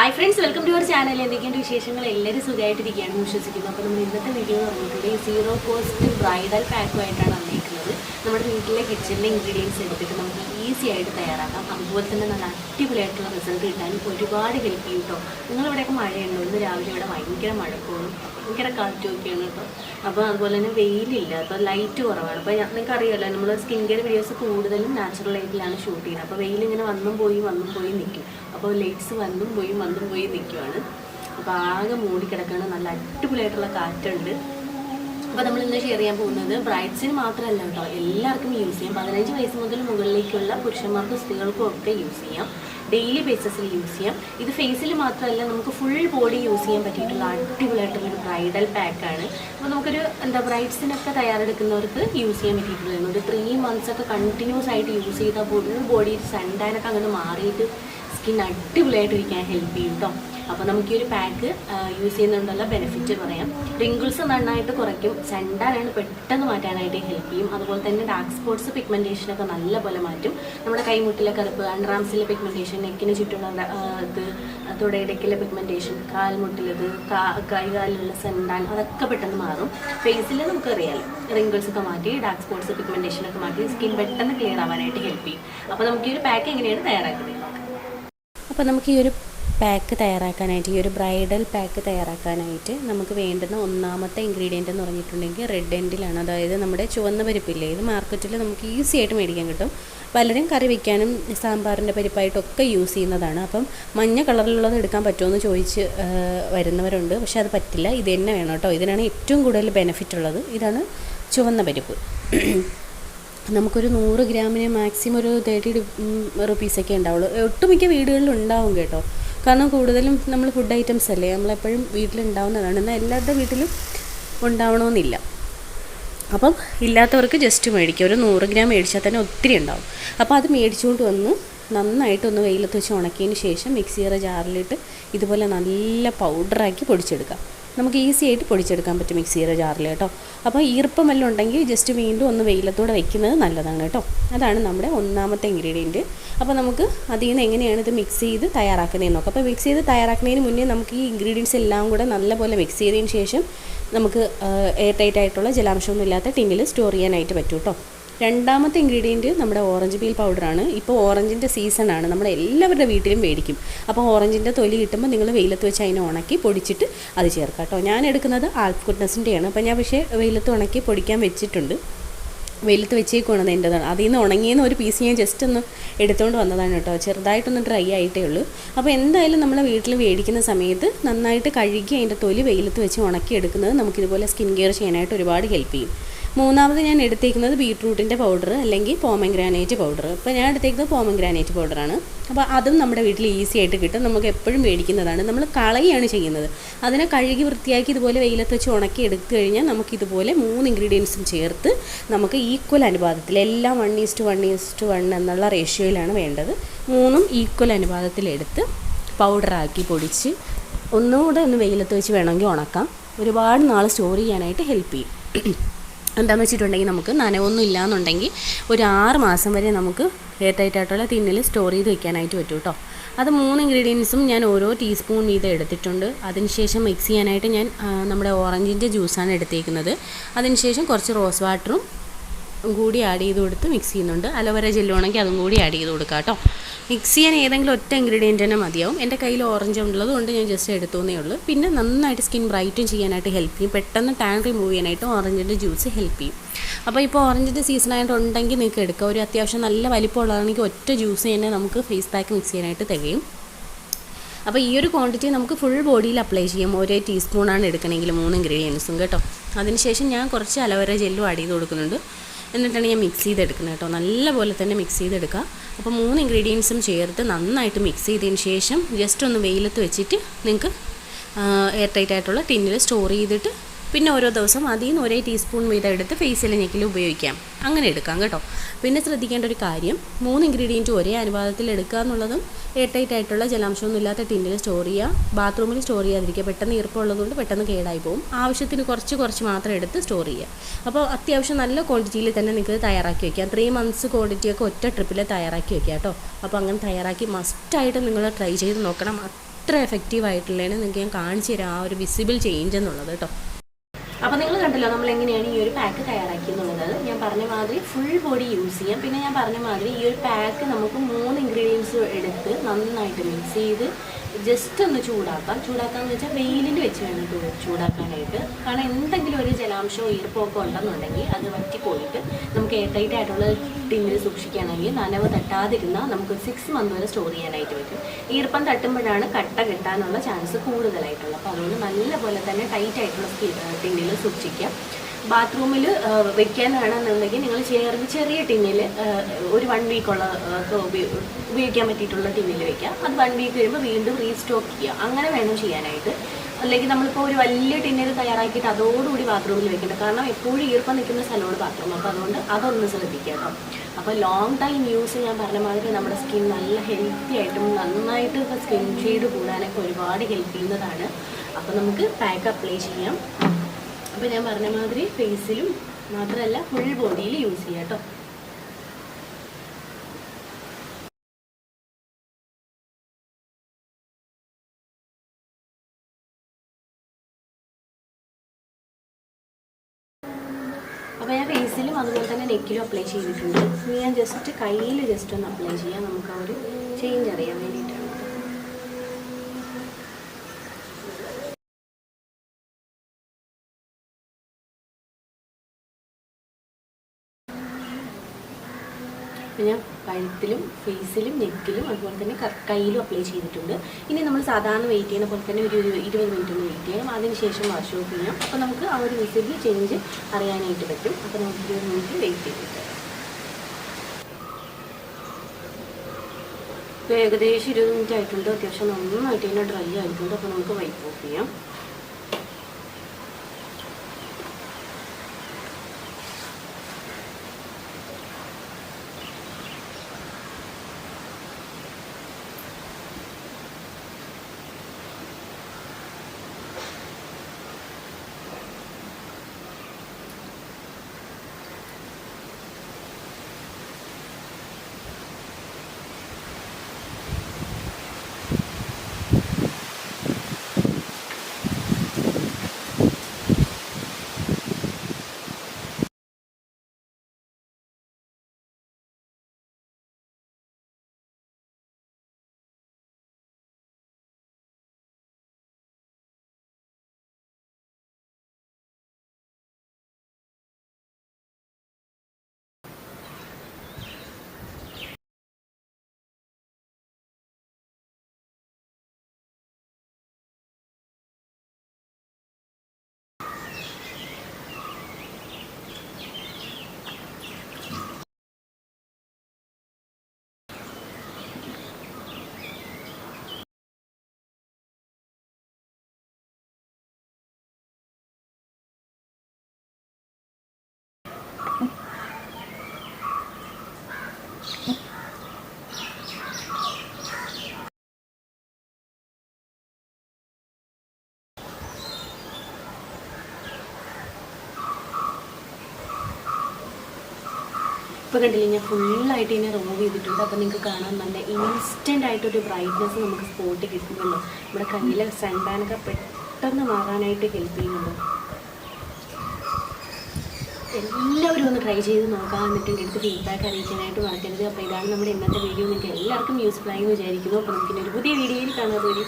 Hi friends welcome to our channel എന്തൊക്കെയുണ്ട് വിശേഷങ്ങൾ? എല്ലാവരും സുഖമായിട്ടിരിക്കുകയാണ്. വിശ്വസിക്കുന്നു അപ്പോൾ നമ്മൾ ഇന്നത്തെ വീഡിയോ പറഞ്ഞിട്ടുണ്ട് സീറോ കോസ്റ്റ് ബ്രൈഡൽ പാക്കുമായിട്ടാണ് വന്നിരിക്കുന്നത്. നമ്മുടെ വീട്ടിലെ കിച്ചണിലെ ഇൻഗ്രീഡിയൻസ് എടുത്തിട്ട് നമുക്ക് ഈസി ആയിട്ട് തയ്യാറാക്കാം. അതുപോലെ തന്നെ നല്ല അടിപൊളിയായിട്ടുള്ള റിസൾട്ട് കിട്ടാനും ഒരുപാട് ഹെൽപ്പ് ചെയ്യും കേട്ടോ നിങ്ങളിവിടെയൊക്കെ മഴയുണ്ടോ? ഇന്ന് രാവിലെ ഇവിടെ ഭയങ്കര മഴക്കോളും. ഭയങ്കര കാറ്റുമൊക്കെയാണ് കേട്ടോ അപ്പോൾ അതുപോലെ തന്നെ വെയിലില്ല. അപ്പോൾ ലൈറ്റ് കുറവാണ്. അപ്പോൾ നിങ്ങൾക്ക് അറിയാമല്ലോ നമ്മൾ സ്കിൻ കെയർ വീഡിയോസ് കൂടുതലും നാച്ചുറൽ ലൈറ്റിലാണ് ഷൂട്ട് ചെയ്യുന്നത്. അപ്പോൾ വെയിൽ ഇങ്ങനെ വന്നും പോയി വന്നും പോയി നിൽക്കും അപ്പോൾ ലൈറ്റ്സ് വന്നും പോയി വന്നും പോയി നിൽക്കുവാണ്. അപ്പോൾ ആകെ മൂടിക്കിടക്കാണ് നല്ല അടിപൊളിയായിട്ടുള്ള കാറ്റുണ്ട്. അപ്പോൾ നമ്മൾ ഇന്ന് ഷെയർ ചെയ്യാൻ പോകുന്നത് ബ്രൈഡ്സിന് മാത്രമല്ല കേട്ടോ. എല്ലാവർക്കും യൂസ് ചെയ്യാം. പതിനഞ്ച് വയസ്സ് മുതൽ മുകളിലേക്കുള്ള പുരുഷന്മാർക്കും സ്ത്രീകൾക്കും ഒക്കെ യൂസ് ചെയ്യാം. ഡെയിലി ബേസിസിൽ യൂസ് ചെയ്യാം. ഇത് ഫേസിൽ മാത്രമല്ല നമുക്ക് ഫുൾ ബോഡി യൂസ് ചെയ്യാൻ പറ്റിയിട്ടുള്ള അടിപൊളിയായിട്ടുള്ള ഒരു ബ്രൈഡൽ പാക്കാണ് അപ്പോൾ നമുക്കൊരു എന്താ ബ്രൈഡ്സിനൊക്കെ തയ്യാറെടുക്കുന്നവർക്ക് യൂസ് ചെയ്യാൻ പറ്റിയിട്ടുള്ളത് ഒരു ത്രീ മന്ത്സ് ഒക്കെ കണ്ടിന്യൂസ് ആയിട്ട് യൂസ് ചെയ്താൽ ഫുൾ ബോഡി സൺടാനൊക്കെ അങ്ങനെ മാറിയിട്ട് സ്കിൻ അടിപൊളിയായിട്ടിരിക്കാൻ ഹെൽപ്പ് ചെയ്യും കേട്ടോ അപ്പോൾ നമുക്ക് ഈ ഒരു പാക്ക് യൂസ് ചെയ്യുന്നതുകൊണ്ടുള്ള ബെനിഫിറ്റ് പറയാം. റിങ്കിൾസ് നന്നായിട്ട് കുറയ്ക്കും. ചണ്ടാനാണ് പെട്ടെന്ന് മാറ്റാനായിട്ട് ഹെൽപ്പ് ചെയ്യും. അതുപോലെ തന്നെ ഡാർക്ക് സ്പോട്ട്സ് പിഗ്മെന്റേഷനൊക്കെ നല്ലപോലെ മാറ്റും. നമ്മുടെ കൈമുട്ടിലെ കറുപ്പ് അണ്ടറാംസിലെ പിഗ്മെന്റേഷൻ നെക്കിന് ചുറ്റുമുള്ള ഇത് തുടയിടയ്ക്കിലെ പിഗ്മെന്റേഷൻ കാൽമുട്ടിലത് കൈകാലിലുള്ള സെൻഡാൻ അതൊക്കെ പെട്ടെന്ന് മാറും. ഫേസിൽ നമുക്കറിയാം. റിങ്കിൾസ് ഒക്കെ മാറ്റി ഡാർക്ക് സ്പോട്ട്സ് പിഗ്മെന്റേഷൻ ഒക്കെ മാറ്റി സ്കിൻ പെട്ടെന്ന് ക്ലിയർ ആവാനായിട്ട് ഹെൽപ്പ് ചെയ്യും. അപ്പോൾ നമുക്ക് ഈ ഒരു പാക്ക് എങ്ങനെയാണ് തയ്യാറാക്കുന്നത് അപ്പോൾ നമുക്ക് ഈ ഒരു പാക്ക് തയ്യാറാക്കാനായിട്ട് ഈ ഒരു ബ്രൈഡൽ പാക്ക് തയ്യാറാക്കാനായിട്ട് നമുക്ക് വേണ്ടുന്ന ഒന്നാമത്തെ ഇൻഗ്രീഡിയന്റ് എന്ന് പറഞ്ഞിട്ടുണ്ടെങ്കിൽ റെഡ് എൻഡിലാണ് അതായത് നമ്മുടെ ചുവന്ന പരിപ്പില്ലേ ഇത് മാർക്കറ്റിൽ നമുക്ക് ഈസി ആയിട്ട് മേടിക്കാൻ കിട്ടും. പലരും കറി വയ്ക്കാനും സാമ്പാറിന്റെ പരിപ്പായിട്ടൊക്കെ യൂസ് ചെയ്യുന്നതാണ്. അപ്പം മഞ്ഞ കളറിലുള്ളത് എടുക്കാൻ പറ്റുമോ എന്ന് ചോദിച്ച് വരുന്നവരുണ്ട്. പക്ഷെ അത് പറ്റില്ല. ഇത് തന്നെ വേണം കേട്ടോ. ഇതിനാണ് ഏറ്റവും കൂടുതൽ ബെനിഫിറ്റ് ഉള്ളത്. ഇതാണ് ചുവന്ന പരിപ്പ്. നമുക്കൊരു നൂറ് ഗ്രാമിന് മാക്സിമം ഒരു തേർട്ടി റുപ്പീസൊക്കെ ഉണ്ടാവുള്ളൂ. ഒട്ടുമിക്ക വീടുകളിലും ഉണ്ടാവും കേട്ടോ. കാരണം കൂടുതലും നമ്മൾ ഫുഡ് ഐറ്റംസ് അല്ലേ? നമ്മളെപ്പോഴും വീട്ടിലുണ്ടാവുന്നതാണ്. എന്നാൽ എല്ലാവരുടെ വീട്ടിലും ഉണ്ടാവണമെന്നില്ല. അപ്പം ഇല്ലാത്തവർക്ക് ജസ്റ്റ് മേടിക്കുക. ഒരു നൂറ് ഗ്രാം മേടിച്ചാൽ തന്നെ ഒത്തിരി ഉണ്ടാവും. അപ്പോൾ അത് മേടിച്ചുകൊണ്ട് വന്ന് നന്നായിട്ടൊന്ന് വെയിലത്ത് വെച്ച് ഉണക്കിയതിന് ശേഷം മിക്സിയുടെ ജാറിലിട്ട് ഇതുപോലെ നല്ല പൗഡറാക്കി പൊടിച്ചെടുക്കാം നമുക്ക് ഈസി ആയിട്ട് പൊടിച്ചെടുക്കാൻ പറ്റും മിക്സിയുടെ ജാറിൽ കേട്ടോ. അപ്പോൾ ഈർപ്പം എല്ലാം ഉണ്ടെങ്കിൽ ജസ്റ്റ് വീണ്ടും ഒന്ന് വെയിലത്തോടെ വെക്കുന്നത് നല്ലതാണ് കേട്ടോ. അതാണ് നമ്മുടെ ഒന്നാമത്തെ ഇൻഗ്രീഡിയന്റ് അപ്പോൾ നമുക്ക് അതിൽ നിന്ന് എങ്ങനെയാണ് ഇത് മിക്സ് ചെയ്ത് തയ്യാറാക്കുന്നതെന്ന് നോക്കാം. അപ്പോൾ മിക്സ് ചെയ്ത് തയ്യാറാക്കുന്നതിന് മുന്നേ നമുക്ക് ഈ ഇൻഗ്രീഡിയൻസ് എല്ലാം കൂടെ നല്ലപോലെ മിക്സ് ചെയ്തതിന് ശേഷം നമുക്ക് എയർ ടൈറ്റ് ആയിട്ടുള്ള ജലാംശമൊന്നും ഇല്ലാത്ത ടിന്നിൽ സ്റ്റോർ ചെയ്യാനായിട്ട് പറ്റും കേട്ടോ. രണ്ടാമത്തെ ഇൻഗ്രീഡിയന്റ് നമ്മുടെ ഓറഞ്ച് പീൽ പൗഡറാണ് ഇപ്പോൾ ഓറഞ്ചിന്റെ സീസണാണ് നമ്മുടെ എല്ലാവരുടെ വീട്ടിലും മേടിക്കും. അപ്പോൾ ഓറഞ്ചിന്റെ തൊലി കിട്ടുമ്പോൾ നിങ്ങൾ വെയിലത്ത് വെച്ച് അതിനെ ഉണക്കി പൊടിച്ചിട്ട് അത് ചേർക്കാം കേട്ടോ. ഞാൻ എടുക്കുന്നത് ആൽഫ് അപ്പോൾ ഞാൻ പക്ഷേ വെയിലത്ത് ഉണക്കി പൊടിക്കാൻ വെച്ചിട്ടുണ്ട്. വെയിലത്ത് വെച്ചേക്കുവാണ് എന്റെതാണ് അതിൽ നിന്ന് ഉണങ്ങിയെന്ന് ഒരു പീസ് ഞാൻ ജസ്റ്റ് ഒന്ന് എടുത്തുകൊണ്ട് വന്നതാണ് കേട്ടോ. ചെറുതായിട്ടൊന്ന് ഡ്രൈ ആയിട്ടേ ഉള്ളൂ. അപ്പോൾ എന്തായാലും നമ്മൾ വീട്ടിൽ മേടിക്കുന്ന സമയത്ത് നന്നായിട്ട് കഴുകി അതിന്റെ തൊലി വെയിലത്ത് വെച്ച് ഉണക്കി എടുക്കുന്നത് നമുക്കിതുപോലെ സ്കിൻ കെയർ ചെയ്യാനായിട്ട് ഒരുപാട് ഹെൽപ്പ് ചെയ്യും. മൂന്നാമത് ഞാൻ എടുത്തേക്കുന്നത് ബീട്രൂട്ടിന്റെ പൗഡർ അല്ലെങ്കിൽ പോമഗ്രാനേറ്റ് പൗഡർ അപ്പോൾ ഞാൻ എടുത്തേക്കുന്നത് പോമഗ്രാനേറ്റ് പൗഡറാണ്. അപ്പോൾ അതും നമ്മുടെ വീട്ടിൽ ഈസി ആയിട്ട് കിട്ടും. നമുക്ക് എപ്പോഴും മേടിക്കുന്നതാണ്. നമ്മൾ കളയാണ് ചെയ്യുന്നത്. അതിനെ കഴുകി വൃത്തിയാക്കി ഇതുപോലെ വെയിലത്ത് വെച്ച് ഉണക്കി എടുത്തു കഴിഞ്ഞാൽ നമുക്ക് ഇതുപോലെ മൂന്ന് ഇൻഗ്രീഡിയൻസും ചേർത്ത് നമുക്ക് ഈക്വൽ അനുപാതത്തിൽ എല്ലാം one is to one is to one എന്നുള്ള റേഷ്യോയിലാണ് വേണ്ടത്. മൂന്നും ഈക്വൽ അനുപാതത്തിലെടുത്ത് പൗഡറാക്കി പൊടിച്ച് ഒന്നുകൂടെ ഒന്ന് വെയിലത്ത് വെച്ച് വേണമെങ്കിൽ ഉണക്കാം. ഒരുപാട് നാൾ സ്റ്റോർ ചെയ്യാനായിട്ട് ഹെൽപ്പ് ചെയ്യും. എന്താണെന്ന് വെച്ചിട്ടുണ്ടെങ്കിൽ നമുക്ക് നനവൊന്നും ഇല്ലയെന്നുണ്ടെങ്കിൽ ഒരു ആറ് മാസം വരെ നമുക്ക് എയർ ടൈറ്റ് തിന്നിൽ സ്റ്റോർ ചെയ്ത് വെക്കാനായിട്ട് പറ്റും കേട്ടോ. അത് മൂന്ന് ഇൻഗ്രീഡിയൻസും ഞാൻ ഓരോ ടീസ്പൂൺ വീതം എടുത്തിട്ടുണ്ട്. അതിനുശേഷം മിക്സ് ചെയ്യാനായിട്ട് ഞാൻ നമ്മുടെ ഓറഞ്ചിന്റെ ജ്യൂസാണ് എടുത്തേക്കുന്നത്. അതിനുശേഷം കുറച്ച് റോസ് വാട്ടറും കൂടി ആഡ് ചെയ്ത് കൊടുത്ത് മിക്സ് ചെയ്യുന്നുണ്ട്. അലോവേര ജെല്ലുവാണെങ്കിൽ അതും കൂടി ആഡ് ചെയ്ത് കൊടുക്കാം കേട്ടോ. മിക്സ് ചെയ്യാൻ ഏതെങ്കിലും ഒറ്റ ഇൻഗ്രീഡിയന്റ് തന്നെ മതിയാവും. എന്റെ കയ്യിൽ ഓറഞ്ച് ഉള്ളത് കൊണ്ട് ഞാൻ ജസ്റ്റ് എടുത്തോന്നേ ഉള്ളൂ. പിന്നെ നന്നായിട്ട് സ്കിൻ ബ്രൈറ്റും ചെയ്യാനായിട്ട് ഹെൽപ്പ് ചെയ്യും. പെട്ടെന്ന് ടാൻ റിമൂവ് ചെയ്യാനായിട്ട് ഓറഞ്ചിന്റെ ജ്യൂസ് ഹെൽപ്പ് ചെയ്യും. അപ്പോൾ ഇപ്പോൾ ഓറഞ്ചിന്റെ സീസൺ ആയിട്ട് ഉണ്ടെങ്കിൽ നിങ്ങൾക്ക് എടുക്കുക ഒരു അത്യാവശ്യം നല്ല വലിപ്പമുള്ളതാണെങ്കിൽ ഒറ്റ ജ്യൂസ് തന്നെ നമുക്ക് ഫേസ് പാക്ക് മിക്സ് ചെയ്യാനായിട്ട് തികയും. അപ്പോൾ ഈ ഒരു ക്വാണ്ടിറ്റി നമുക്ക് ഫുൾ ബോഡിയിൽ അപ്ലൈ ചെയ്യാം. ഒരേ ടീസ്പൂണാണ് എടുക്കണമെങ്കിൽ മൂന്ന് ഇൻഗ്രീഡിയൻസും കേട്ടോ. അതിനുശേഷം ഞാൻ കുറച്ച് അലവര ജെല്ലും ആഡ് ചെയ്ത് കൊടുക്കുന്നുണ്ട്. എന്നിട്ടാണ് ഞാൻ മിക്സ് ചെയ്തെടുക്കുന്നത് കേട്ടോ. നല്ലപോലെ തന്നെ മിക്സ് ചെയ്തെടുക്കുക അപ്പോൾ മൂന്ന് ഇൻഗ്രീഡിയൻസും ചേർത്ത് നന്നായിട്ട് മിക്സ് ചെയ്തതിന് ശേഷം ജസ്റ്റ് ഒന്ന് വെയിലത്ത് വെച്ചിട്ട് നിങ്ങൾക്ക് എയർ ടൈറ്റ് ആയിട്ടുള്ള ടിന്നിൽ സ്റ്റോർ ചെയ്തിട്ട് പിന്നെ ഓരോ ദിവസം അതിൽ നിന്ന് ഒരേ ടീസ്പൂൺ വീതം എടുത്ത് ഫേസിലെ ഞെക്കിൽ ഉപയോഗിക്കാം. അങ്ങനെ എടുക്കാം കേട്ടോ. പിന്നെ ശ്രദ്ധിക്കേണ്ട ഒരു കാര്യം മൂന്ന് ഇൻഗ്രീഡിയന്റ് ഒരേ അനുപാതത്തിൽ എടുക്കുക എന്നുള്ളതും എയർ ടൈറ്റ് ആയിട്ടുള്ള ജലാംശമൊന്നും ഇല്ലാത്ത ടിന്നിൽ സ്റ്റോർ ചെയ്യുക ബാത്റൂമിൽ സ്റ്റോർ ചെയ്യാതിരിക്കുക പെട്ടെന്ന് ഈർപ്പമുള്ളതുകൊണ്ട് പെട്ടെന്ന് കേടായി പോകും. ആവശ്യത്തിന് കുറച്ച് കുറച്ച് മാത്രം എടുത്ത് സ്റ്റോർ ചെയ്യുക. അപ്പോൾ അത്യാവശ്യം നല്ല ക്വാണ്ടിറ്റിയിൽ തന്നെ നിങ്ങൾക്ക് തയ്യാറാക്കി വയ്ക്കാം ത്രീ മന്ത്സ് ക്വാണ്ടിറ്റിയൊക്കെ ഒറ്റ ട്രിപ്പിൽ തയ്യാറാക്കി വയ്ക്കാം കേട്ടോ. അപ്പോൾ അങ്ങനെ തയ്യാറാക്കി മസ്റ്റായിട്ട് നിങ്ങൾ ട്രൈ ചെയ്ത് നോക്കണം. അത്ര എഫക്റ്റീവ് ആയിട്ടുള്ളതാണ് നിങ്ങൾക്ക് ഞാൻ കാണിച്ചു തരാം ആ ഒരു വിസിബിൾ ചേഞ്ച് എന്നുള്ളത് കേട്ടോ. അപ്പോൾ നിങ്ങൾ കണ്ടല്ലോ നമ്മൾ എങ്ങനെയാണ് ഈ ഒരു പാക്ക് തയ്യാറാക്കി എന്നുള്ളത്. ഞാൻ പറഞ്ഞ മാതിരി ഫുൾ ബോഡി യൂസ് ചെയ്യാം. പിന്നെ ഞാൻ പറഞ്ഞ മാതിരി ഈ ഒരു പാക്ക് നമുക്ക് മൂന്ന് ഇൻഗ്രീഡിയൻസ് എടുത്ത് നന്നായിട്ട് മിക്സ് ചെയ്ത് ജസ്റ്റ് ഒന്ന് ചൂടാക്കാം. ചൂടാക്കാന്ന് വെച്ചാൽ വെയിലിൽ വെച്ച് വേണം ചൂടാക്കാനായിട്ട്. കാരണം എന്തെങ്കിലും ഒരു ജലാംശം ഈർപ്പമൊക്കെ ഉണ്ടെന്നുണ്ടെങ്കിൽ അത് വറ്റിപ്പോയിട്ട് നമുക്ക് എയർ ടൈറ്റ് ആയിട്ടുള്ള ടിന്നിൽ സൂക്ഷിക്കുകയാണെങ്കിൽ നനവ് തട്ടാതിരുന്നാൽ നമുക്ക് സിക്സ് മന്ത് വരെ സ്റ്റോർ ചെയ്യാനായിട്ട് പറ്റും. ഈർപ്പം തട്ടുമ്പോഴാണ് കട്ട കിട്ടാനുള്ള ചാൻസ് കൂടുതലായിട്ടുള്ളത്. അപ്പോൾ അതുകൊണ്ട് നല്ലപോലെ തന്നെ ടൈറ്റ് ആയിട്ടുള്ള ടിന്നിൽ സൂക്ഷിക്കുക ബാത്റൂമിൽ വെക്കാനാണെന്നുണ്ടെങ്കിൽ നിങ്ങൾ ചെറിയ ചെറിയ ടിന്നിൽ ഒരു വൺ വീക്കുള്ള ഉപയോഗിക്കാൻ പറ്റിയിട്ടുള്ള ടിന്നിൽ വെക്കാം. അത് വൺ വീക്ക് കഴിയുമ്പോൾ വീണ്ടും റീസ്റ്റോക്ക് ചെയ്യുക അങ്ങനെ വേണം ചെയ്യാനായിട്ട്. അല്ലെങ്കിൽ നമ്മളിപ്പോൾ ഒരു വലിയ ടിന്നിൽ തയ്യാറാക്കിയിട്ട് അതോടുകൂടി ബാത്റൂമിൽ വെക്കണം കാരണം എപ്പോഴും ഈർപ്പം നിൽക്കുന്ന സ്ഥലമാണ് ബാത്റൂം. അപ്പോൾ അതുകൊണ്ട് അതൊന്ന് ശ്രദ്ധിക്കുക അപ്പോൾ ലോങ് ടൈം യൂസ് ഞാൻ പറഞ്ഞ മാതിരി നമ്മുടെ സ്കിൻ നല്ല ഹെൽത്തി ആയിട്ടും നന്നായിട്ട് സ്കിൻ ഷെയ്ഡ് കൂടാനൊക്കെ ഒരുപാട് ഹെൽപ്പ് ചെയ്യുന്നതാണ്. അപ്പോൾ നമുക്ക് പാക്ക് അപ്ലൈ ചെയ്യാം. അപ്പോൾ ഞാൻ പറഞ്ഞ മാതിരി ഫേസിലും മാത്രമല്ല ഫുൾ ബോഡിയിൽ യൂസ് ചെയ്യാം കേട്ടോ അപ്പോൾ ഞാൻ ഫേസിലും അതുപോലെ തന്നെ നെക്കിലും അപ്ലൈ ചെയ്തിട്ടുണ്ട്. ഞാൻ ജസ്റ്റ് കയ്യിൽ ജസ്റ്റ് ഒന്ന് അപ്ലൈ ചെയ്യാം. നമുക്ക് ആ ഒരു ചേഞ്ച് അറിയാൻ വേണ്ടിയിട്ടാണ് അപ്പോൾ ഞാൻ കഴുത്തിലും ഫേസിലും നെക്കിലും അതുപോലെ തന്നെ കയ്യിലും അപ്ലൈ ചെയ്തിട്ടുണ്ട്. ഇനി നമ്മൾ സാധാരണ വെയിറ്റ് ചെയ്യുന്ന പോലെ തന്നെ ഒരു ഇരു- ഇരുപത് മിനിറ്റ് ഒന്ന് വെയിറ്റ് ചെയ്യണം. അതിനുശേഷം വാഷ് ഓഫ് ചെയ്യാം. അപ്പോൾ നമുക്ക് ആ ഒരു വിസിബിൾ ചേഞ്ച് അറിയാനായിട്ട് പറ്റും. അപ്പോൾ നമുക്ക് ഇരുപത് മിനിറ്റ് വെയിറ്റ് ചെയ്തിട്ട് ഏകദേശം ഇരുപത് മിനിറ്റ് ആയിട്ടുണ്ട്. അത്യാവശ്യം നന്നായിട്ട് ഇതിനെ ഡ്രൈ ആയിട്ടുണ്ട്. അപ്പോൾ നമുക്ക് വൈപ്പ് ഓഫ് ചെയ്യാം. ഇപ്പോൾ കണ്ടില്ലേ ഞാൻ ഫുള്ളായിട്ട് ഇതിനെ റിമൂവ് ചെയ്തിട്ടുണ്ട്. അപ്പോൾ നിങ്ങൾക്ക് കാണാൻ നല്ല ഇൻസ്റ്റന്റ് ആയിട്ടൊരു ബ്രൈറ്റ്നെസ് നമുക്ക് സ്പോട്ട് കിട്ടുന്നുണ്ടോ. നമ്മുടെ കണ്ണിലെ സൺടാനൊക്കെ പെട്ടെന്ന് മാറാനായിട്ട് ഹെൽപ്പ് ചെയ്യുന്നുണ്ട്. എല്ലാവരും ഒന്ന് ട്രൈ ചെയ്ത് നോക്കാൻ എന്നിട്ട് എന്റെ അടുത്ത് ഫീഡ്ബാക്ക് അറിയിക്കാനായിട്ട് മറക്കരുത്. അപ്പോൾ ഇതാണ് നമ്മുടെ ഇന്നത്തെ വീഡിയോ നിങ്ങൾക്ക് എല്ലാവർക്കും യൂസ്ഫുൾ ആയി എന്ന് വിചാരിക്കുന്നു. അപ്പോൾ നമുക്കിനി ഒരു പുതിയ വീഡിയോയിൽ കാണാതെ